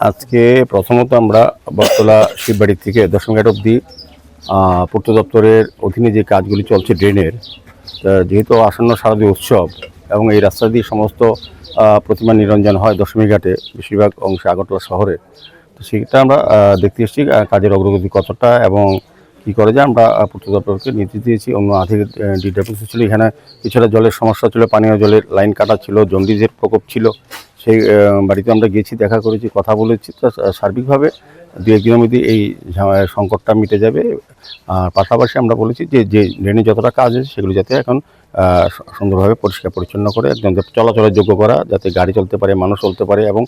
আজকে প্রথমত আমরা বটতলা শিববাড়ি থেকে দশমঘাট অবধি আহ, পূর্ত দপ্তরের অধীনে যে কাজগুলি চলছে ড্রেনের যেহেতু আসন্ন শারদীয় উৎসব এবং এই রাস্তা দিয়ে সমস্ত প্রতিমা নিরঞ্জন হয় দশমী ঘাটে বেশিরভাগ অংশে আগরতলা শহরে তো সেটা আমরা দেখতে এসেছি কাজের অগ্রগতি কতটা এবং কী করে যায় আমরা পূর্ত দপ্তরকে নির্দেশ দিয়েছি। অন্য আধিকারিক ডিডাব্লিউসি ছিল, এখানে কিছুটা জলের সমস্যা ছিল, পানীয় জলের লাইন কাটা ছিল জন্ডিজের প্রকোপ ছিল, সেই বাড়িতে আমরা গেছি, দেখা করেছি, কথা বলেছি। তো সার্বিকভাবে দু একদিনের মধ্যে এই সংকটটা মিটে যাবে। আর পাশাপাশি আমরা বলেছি যে যে ড্রেনে যতটা কাজ আছে, সেগুলো যাতে এখন সুন্দরভাবে পরিষ্কার পরিচ্ছন্ন করে একদম যাতে চলাচলের যোগ্য করা, যাতে গাড়ি চলতে পারে, মানুষ চলতে পারে এবং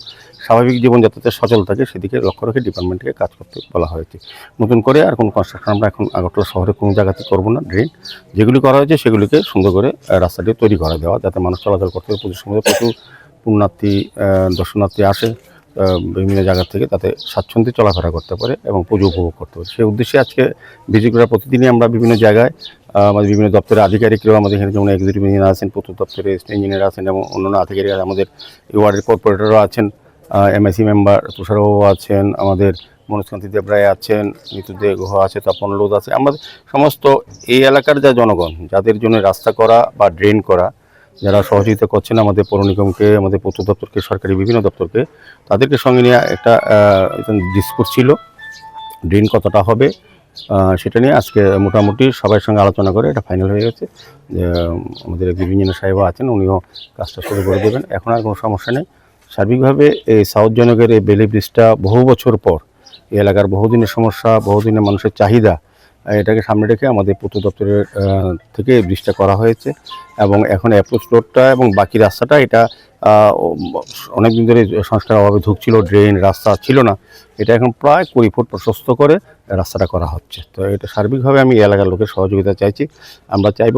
স্বাভাবিক জীবন যাতে সচল থাকে সেদিকে লক্ষ্য রেখে ডিপার্টমেন্টকে কাজ করতে বলা হয়েছে। নতুন করে আর কোনো কনস্ট্রাকশন আমরা এখন আগরতলা শহরে কোনো জায়গাতে করব না। ড্রেন যেগুলি করা হয়েছে সেগুলিকে সুন্দর করে রাস্তাটি তৈরি করা দেওয়া, যাতে মানুষ চলাচল করতে পারে। প্রচুর সময় প্রচুর পুণ্যার্থী দর্শনার্থী আসে বিভিন্ন জায়গা থেকে তাতে স্বাচ্ছন্দ্যে চলাফেরা করতে পারে এবং পুজো উপভোগ করতে পারে। সেই উদ্দেশ্যে আজকে ভিজিট প্রতিদিনই আমরা বিভিন্ন জায়গায় আমাদের বিভিন্ন দপ্তরের আধিকারিকরাও আমাদের এখানে যেমন এক্সিকিউটিভ ইঞ্জিনিয়ার আছেন প্রত্যেক দপ্তরে ইঞ্জিনিয়ার আছেন এবং অন্যান্য আধিকারিক আমাদের ওয়ার্ডের কর্পোরেটরও আছেন এমআইসি মেম্বার তুষারবাবু আছেন, আমাদের মনোজকান্তি দেব রায় আছেন নিতুদে গুহ আছে, তপন লোদ আছে আমাদের সমস্ত এই এলাকার যা জনগণ, যাদের জন্য রাস্তা করা বা ড্রেন করা, যারা সহযোগিতা করছেন আমাদের পৌর নিগমকে, আমাদের পূর্ত দপ্তরকে, সরকারি বিভিন্ন দপ্তরকে, তাদেরকে সঙ্গে নিয়ে একটা ডিসপুট ছিল ড্রেন কতটা হবে সেটা নিয়ে আজকে মোটামুটি সবার সঙ্গে আলোচনা করে এটা ফাইনাল হয়ে গেছে। যে আমাদের ইঞ্জিনিয়ার সাহেব আছেন, উনিও কাজটা শুরু করে দেবেন। এখন আর কোনো সমস্যা নেই। সার্বিকভাবে এই সাউথ জনকের এই বেলি ব্রিজটা বহু বছর পর, এই এলাকার বহুদিনের সমস্যা, বহুদিনের মানুষের চাহিদা এটাকে সামনে রেখে আমাদের পূর্ত দপ্তরের থেকে ব্রিজটা করা হয়েছে এবং এখন অ্যাপ্রোচ রোডটা এবং বাকি রাস্তাটা এটা অনেক দিন ধরে সংস্কার অভাবে ঢুকছিল ড্রেন রাস্তা ছিল না। এটা এখন প্রায় কুড়ি ফুট প্রশস্ত করে রাস্তাটা করা হচ্ছে। তো এটা সার্বিকভাবে আমি এলাকার লোকের সহযোগিতা চাইছি। আমরা চাইব